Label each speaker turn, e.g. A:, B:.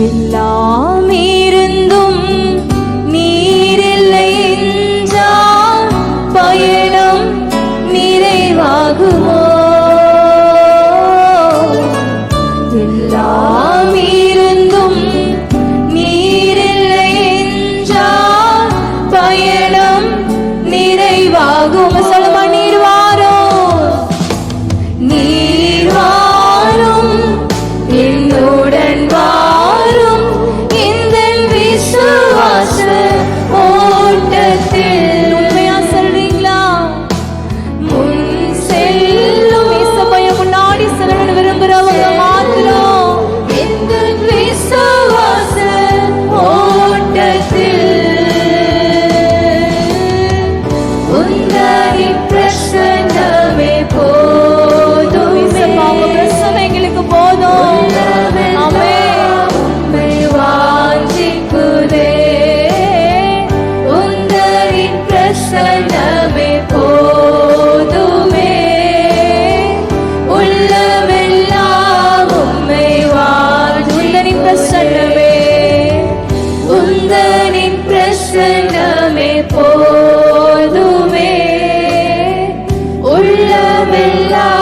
A: எல்லாம் இருந்தும் நீரில்லை என்றால் பயணம் நிறைவாகுமோ? எல்லாம் இருந்தும் நீரில்லை என்றால் நிறைவாகும்? சொல்ல கொள்ளுவே உந்தனின் பிரசன்னமே போதுமே. உள்ளமெல்லாம்